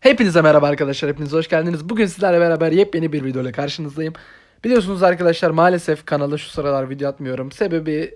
Hepinize merhaba arkadaşlar. Hepiniz hoş geldiniz. Bugün sizlerle beraber yepyeni bir videoyla karşınızdayım. Biliyorsunuz arkadaşlar maalesef kanala şu sıralar video atmıyorum. Sebebi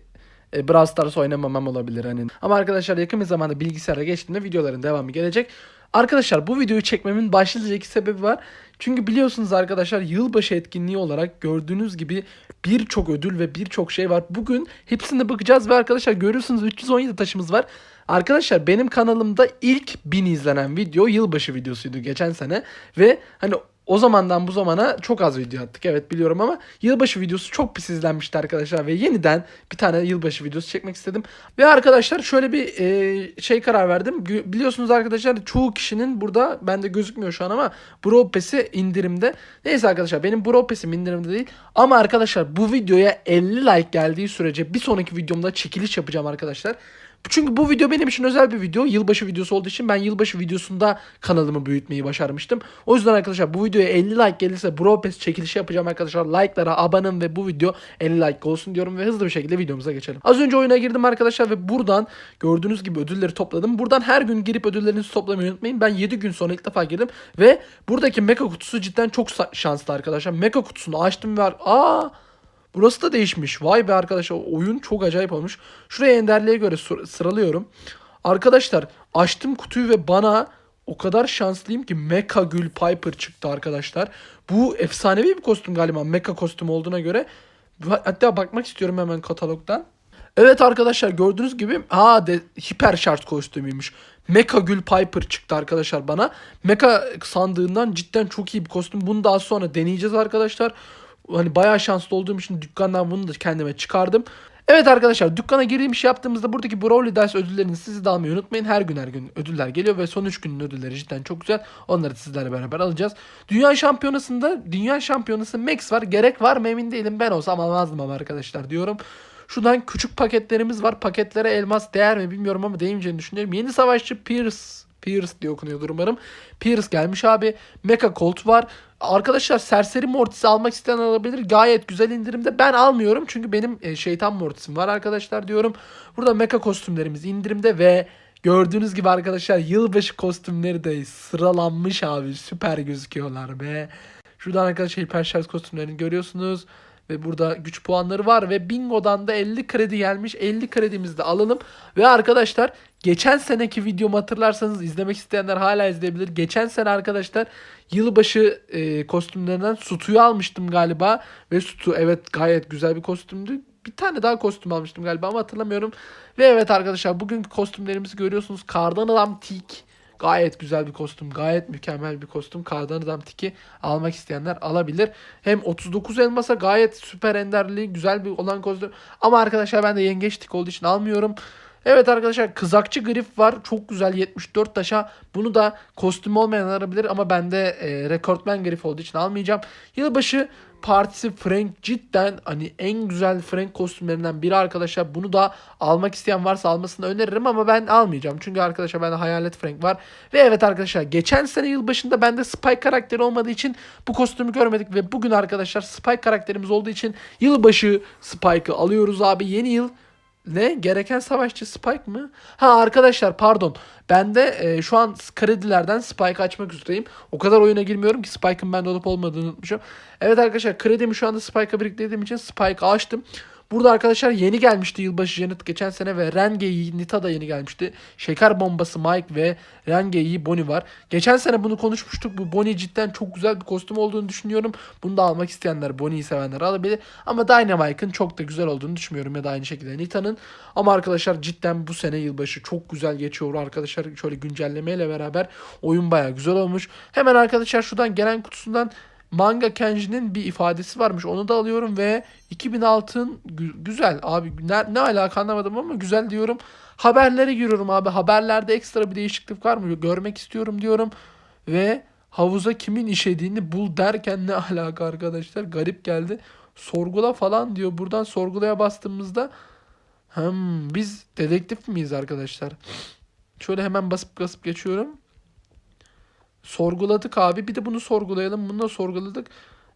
e, Brawl Stars oynamamam olabilir hani. Ama arkadaşlar yakın bir zamanda bilgisayara geçtiğimde videoların devamı gelecek. Arkadaşlar bu videoyu çekmemin başlıca iki sebebi var. Çünkü biliyorsunuz arkadaşlar yılbaşı etkinliği olarak gördüğünüz gibi birçok ödül ve birçok şey var. Bugün hepsine bakacağız ve arkadaşlar görüyorsunuz 317 taşımız var. Arkadaşlar benim kanalımda ilk 1000 izlenen video yılbaşı videosuydu geçen sene ve hani o zamandan bu zamana çok az video attık evet biliyorum ama yılbaşı videosu çok pis izlenmişti arkadaşlar ve yeniden bir tane yılbaşı videosu çekmek istedim. Ve arkadaşlar şöyle bir e, şey karar verdim. Biliyorsunuz arkadaşlar çoğu kişinin burada bende gözükmüyor şu an ama Bro indirimde. Neyse arkadaşlar benim Bro indirimde değil. Ama arkadaşlar bu videoya 50 like geldiği sürece bir sonraki videomda çekiliş yapacağım arkadaşlar. Çünkü bu video benim için özel bir video. Yılbaşı videosu olduğu için ben yılbaşı videosunda kanalımı büyütmeyi başarmıştım. O yüzden arkadaşlar bu videoya 50 like gelirse Bro Pass çekilişi yapacağım arkadaşlar. Like'lara abanın ve bu video 50 like olsun diyorum ve hızlı bir şekilde videomuza geçelim. Az önce oyuna girdim arkadaşlar ve buradan gördüğünüz gibi ödülleri topladım. Buradan her gün girip ödüllerinizi toplamayı unutmayın. Ben 7 gün sonra ilk defa girdim ve buradaki mecha kutusu cidden çok şanslı arkadaşlar. Mecha kutusunu açtım ve aa Burası da değişmiş. Vay be arkadaşlar oyun çok acayip olmuş. Şuraya enderliğe göre sır- sıralıyorum. Arkadaşlar açtım kutuyu ve bana o kadar şanslıyım ki Mecha Gül Piper çıktı arkadaşlar. Bu efsanevi bir kostüm galiba Mecha kostüm olduğuna göre. Hatta bakmak istiyorum hemen katalogdan. Evet arkadaşlar gördüğünüz gibi ha de hiper şart kostümüymüş. Mecha Gül Piper çıktı arkadaşlar bana. Mecha sandığından cidden çok iyi bir kostüm. Bunu daha sonra deneyeceğiz arkadaşlar. Hani bayağı şanslı olduğum için dükkandan bunu da kendime çıkardım. Evet arkadaşlar dükkana girdiğim iş yaptığımızda buradaki Brawley Dice ödüllerini sizi de unutmayın. Her gün her gün ödüller geliyor ve son 3 günün ödülleri cidden çok güzel. Onları sizlerle beraber alacağız. Dünya şampiyonasında Dünya şampiyonası Max var. Gerek var mı emin değilim. Ben olsam almazdım ama arkadaşlar diyorum. Şuradan küçük paketlerimiz var. Paketlere elmas değer mi bilmiyorum ama değmeyeceğini düşünüyorum. Yeni savaşçı Pierce Pierce diye okunuyordur umarım. Pierce gelmiş abi. Mecha Colt var. Arkadaşlar serseri mortisi almak isteyen alabilir. Gayet güzel indirimde. Ben almıyorum çünkü benim e, şeytan mortisim var arkadaşlar diyorum. Burada mecha kostümlerimiz indirimde ve gördüğünüz gibi arkadaşlar yılbaşı kostümleri de sıralanmış abi. Süper gözüküyorlar be. Şuradan arkadaşlar hiper şarj kostümlerini görüyorsunuz. Ve burada güç puanları var ve bingodan da 50 kredi gelmiş. 50 kredimizi de alalım. Ve arkadaşlar geçen seneki videomu hatırlarsanız izlemek isteyenler hala izleyebilir. Geçen sene arkadaşlar yılbaşı e, kostümlerinden Sutu'yu almıştım galiba. Ve Sutu evet gayet güzel bir kostümdü. Bir tane daha kostüm almıştım galiba ama hatırlamıyorum. Ve evet arkadaşlar bugünkü kostümlerimizi görüyorsunuz. Kardan Adam Tik. Gayet güzel bir kostüm. Gayet mükemmel bir kostüm. Kardan Adam Tiki almak isteyenler alabilir. Hem 39 elmasa gayet süper enderli güzel bir olan kostüm. Ama arkadaşlar ben de yengeç tik olduğu için almıyorum. Evet arkadaşlar kızakçı grif var. Çok güzel 74 taşa. Bunu da kostüm olmayan alabilir ama bende e, rekortmen grif olduğu için almayacağım. Yılbaşı partisi Frank cidden hani en güzel Frank kostümlerinden biri arkadaşlar. Bunu da almak isteyen varsa almasını öneririm ama ben almayacağım. Çünkü arkadaşlar bende Hayalet Frank var. Ve evet arkadaşlar geçen sene yılbaşında bende Spike karakteri olmadığı için bu kostümü görmedik. Ve bugün arkadaşlar Spike karakterimiz olduğu için yılbaşı Spike'ı alıyoruz abi. Yeni yıl ne? Gereken savaşçı Spike mı? Ha arkadaşlar pardon. Ben de e, şu an kredilerden Spike açmak üzereyim. O kadar oyuna girmiyorum ki Spike'ın bende olup olmadığını unutmuşum. Evet arkadaşlar kredimi şu anda Spike'a biriklediğim için Spike'ı açtım. Burada arkadaşlar yeni gelmişti yılbaşı Janet geçen sene ve Rengeyi Nita da yeni gelmişti. Şeker bombası Mike ve Rengeyi Bonnie var. Geçen sene bunu konuşmuştuk. Bu Bonnie cidden çok güzel bir kostüm olduğunu düşünüyorum. Bunu da almak isteyenler Bonnie'yi sevenler alabilir. Ama Dynamite'ın çok da güzel olduğunu düşünmüyorum ya da aynı şekilde Nita'nın. Ama arkadaşlar cidden bu sene yılbaşı çok güzel geçiyor arkadaşlar. Şöyle güncellemeyle beraber oyun baya güzel olmuş. Hemen arkadaşlar şuradan gelen kutusundan Manga Kenji'nin bir ifadesi varmış. Onu da alıyorum ve 2000 altın gü- güzel abi ne, ne alaka anlamadım ama güzel diyorum. Haberlere giriyorum abi. Haberlerde ekstra bir değişiklik var mı? Görmek istiyorum diyorum. Ve havuza kimin işediğini bul derken ne alaka arkadaşlar? Garip geldi. Sorgula falan diyor. Buradan sorgulaya bastığımızda hmm, biz dedektif miyiz arkadaşlar? Şöyle hemen basıp basıp geçiyorum. Sorguladık abi. Bir de bunu sorgulayalım. Bunu da sorguladık.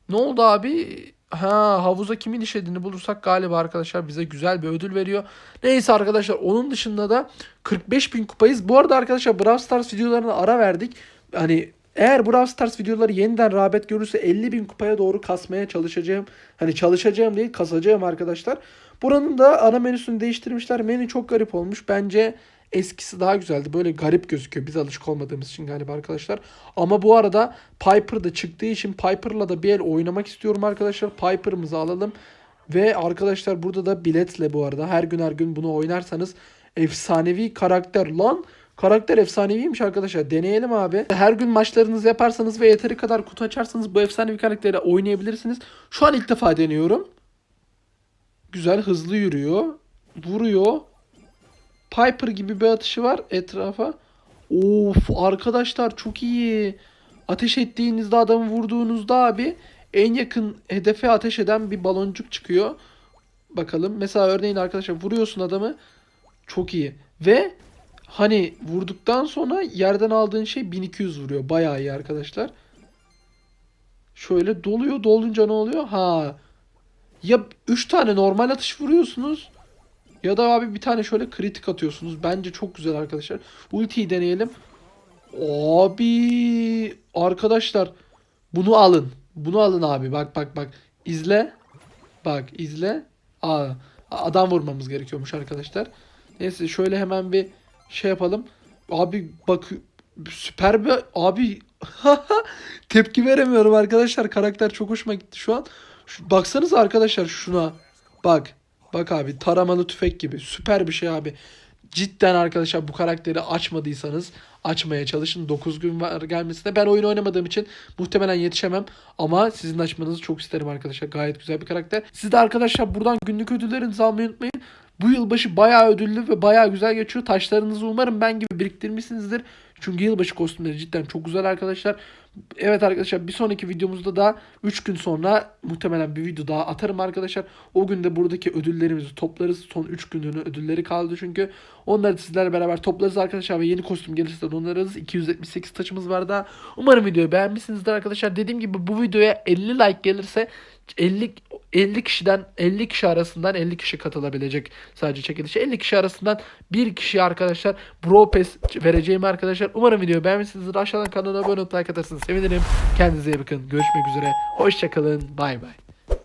Ne oldu abi? Ha havuza kimin işlediğini bulursak galiba arkadaşlar bize güzel bir ödül veriyor. Neyse arkadaşlar onun dışında da 45 bin kupayız. Bu arada arkadaşlar Brawl Stars videolarına ara verdik. Hani Eğer Brawl Stars videoları yeniden rağbet görürse 50 bin kupaya doğru kasmaya çalışacağım. Hani çalışacağım değil kasacağım arkadaşlar. Buranın da ana menüsünü değiştirmişler. Menü çok garip olmuş. Bence eskisi daha güzeldi. Böyle garip gözüküyor. Biz alışık olmadığımız için galiba arkadaşlar. Ama bu arada Piper da çıktığı için Piper'la da bir el oynamak istiyorum arkadaşlar. Piper'ımızı alalım. Ve arkadaşlar burada da biletle bu arada her gün her gün bunu oynarsanız efsanevi karakter lan. Karakter efsaneviymiş arkadaşlar. Deneyelim abi. Her gün maçlarınızı yaparsanız ve yeteri kadar kutu açarsanız bu efsanevi karakteri oynayabilirsiniz. Şu an ilk defa deniyorum. Güzel hızlı yürüyor. Vuruyor. Piper gibi bir atışı var etrafa. Of arkadaşlar çok iyi. Ateş ettiğinizde adamı vurduğunuzda abi en yakın hedefe ateş eden bir baloncuk çıkıyor. Bakalım. Mesela örneğin arkadaşlar vuruyorsun adamı. Çok iyi. Ve hani vurduktan sonra yerden aldığın şey 1200 vuruyor. Bayağı iyi arkadaşlar. Şöyle doluyor. Dolunca ne oluyor? Ha. Ya 3 tane normal atış vuruyorsunuz. Ya da abi bir tane şöyle kritik atıyorsunuz. Bence çok güzel arkadaşlar. Ultiyi deneyelim. Abi arkadaşlar bunu alın. Bunu alın abi. Bak bak bak. İzle. Bak izle. Aa, adam vurmamız gerekiyormuş arkadaşlar. Neyse şöyle hemen bir şey yapalım. Abi bak süper bir abi tepki veremiyorum arkadaşlar. Karakter çok hoşuma gitti şu an. Şu, baksanıza arkadaşlar şuna. Bak. Bak abi taramalı tüfek gibi. Süper bir şey abi. Cidden arkadaşlar bu karakteri açmadıysanız açmaya çalışın. 9 gün var gelmesine. Ben oyun oynamadığım için muhtemelen yetişemem. Ama sizin açmanızı çok isterim arkadaşlar. Gayet güzel bir karakter. Siz de arkadaşlar buradan günlük ödüllerinizi almayı unutmayın. Bu yılbaşı bayağı ödüllü ve bayağı güzel geçiyor. Taşlarınızı umarım ben gibi biriktirmişsinizdir. Çünkü yılbaşı kostümleri cidden çok güzel arkadaşlar. Evet arkadaşlar bir sonraki videomuzda da 3 gün sonra muhtemelen bir video daha atarım arkadaşlar. O gün de buradaki ödüllerimizi toplarız. Son 3 günün ödülleri kaldı çünkü. Onları sizlerle beraber toplarız arkadaşlar ve yeni kostüm gelirse de onları alırız. 278 taşımız var daha. Umarım videoyu beğenmişsinizdir arkadaşlar. Dediğim gibi bu videoya 50 like gelirse 50 50 kişiden 50 kişi arasından 50 kişi katılabilecek sadece çekilişe. 50 kişi arasından bir kişi arkadaşlar Bro Pass vereceğim arkadaşlar. Umarım videoyu beğenmişsinizdir. Aşağıdan kanala abone olup like atarsınız. Sevinirim. Kendinize iyi bakın. Görüşmek üzere. Hoşçakalın. Bay bay.